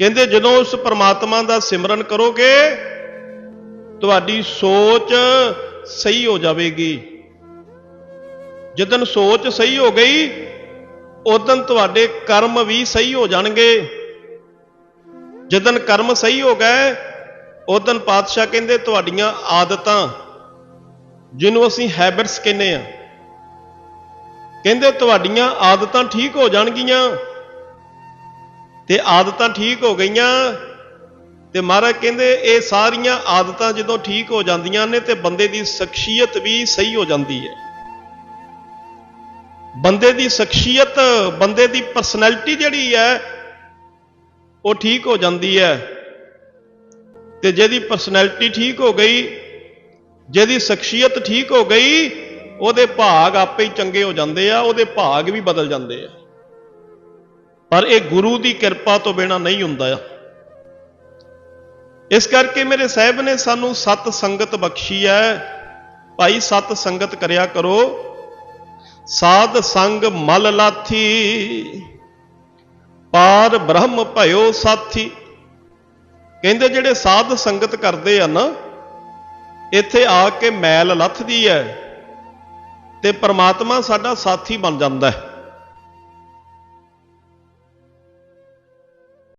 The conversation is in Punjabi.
ਕਹਿੰਦੇ ਜਦੋਂ ਉਸ ਪਰਮਾਤਮਾ ਦਾ ਸਿਮਰਨ ਕਰੋਗੇ, ਤੁਹਾਡੀ ਸੋਚ ਸਹੀ ਹੋ ਜਾਵੇਗੀ। ਜਦੋਂ ਸੋਚ ਸਹੀ ਹੋ ਗਈ ਉਦੋਂ ਤੁਹਾਡੇ ਕਰਮ ਵੀ ਸਹੀ ਹੋ ਜਾਣਗੇ। ਜਦੋਂ ਕਰਮ ਸਹੀ ਹੋ ਗਏ ਉਦੋਂ ਪਾਤਸ਼ਾਹ ਕਹਿੰਦੇ ਤੁਹਾਡੀਆਂ ਆਦਤਾਂ, ਜਿਹਨੂੰ ਅਸੀਂ ਹੈਬਿਟਸ ਕਹਿੰਦੇ ਆ ਕਹਿੰਦੇ ਤੁਹਾਡੀਆਂ ਆਦਤਾਂ ਠੀਕ ਹੋ ਜਾਣਗੀਆਂ। ਤੇ ਆਦਤਾਂ ਠੀਕ ਹੋ ਗਈਆਂ ਤੇ ਮਹਾਰਾਜ ਕਹਿੰਦੇ ਇਹ ਸਾਰੀਆਂ ਆਦਤਾਂ ਜਦੋਂ ਠੀਕ ਹੋ ਜਾਂਦੀਆਂ ਨੇ ਤੇ ਬੰਦੇ ਦੀ ਸ਼ਖਸੀਅਤ ਵੀ ਸਹੀ ਹੋ ਜਾਂਦੀ ਹੈ। ਬੰਦੇ ਦੀ ਸ਼ਖਸੀਅਤ, ਬੰਦੇ ਦੀ ਪਰਸਨੈਲਿਟੀ ਜਿਹੜੀ ਹੈ, ਉਹ ਠੀਕ ਹੋ ਜਾਂਦੀ ਹੈ। ਤੇ ਜਿਹਦੀ ਪਰਸਨੈਲਿਟੀ ਠੀਕ ਹੋ ਗਈ, ਜਿਹਦੀ ਸ਼ਖਸੀਅਤ ਠੀਕ ਹੋ ਗਈ, ਉਹਦੇ ਭਾਗ ਆਪੇ ਹੀ ਚੰਗੇ ਹੋ ਜਾਂਦੇ ਆ, ਉਹਦੇ ਭਾਗ ਵੀ ਬਦਲ ਜਾਂਦੇ ਆ। ਪਰ ਇਹ ਗੁਰੂ ਦੀ ਕਿਰਪਾ ਤੋਂ ਬਿਨਾ ਨਹੀਂ ਹੁੰਦਾ। ਆ ਇਸ ਕਰਕੇ ਮੇਰੇ ਸਾਹਿਬ ਨੇ ਸਾਨੂੰ ਸਤ ਸੰਗਤ ਬਖਸ਼ੀ ਹੈ। ਭਾਈ, ਸਤ ਸੰਗਤ ਕਰਿਆ ਕਰੋ। ਸਾਧ ਸੰਗ ਮਲ ਲਾਥੀ, ਪਾਰ ਬ੍ਰਹਮ ਭਇਓ ਸਾਥੀ। ਕਹਿੰਦੇ ਜਿਹੜੇ ਸਾਧ ਸੰਗਤ ਕਰਦੇ ਆ ਨਾ, ਇੱਥੇ ਆ ਕੇ ਮੈਲ ਲੱਥਦੀ ਹੈ ਤੇ ਪ੍ਰਮਾਤਮਾ ਸਾਡਾ ਸਾਥੀ ਬਣ ਜਾਂਦਾ ਹੈ।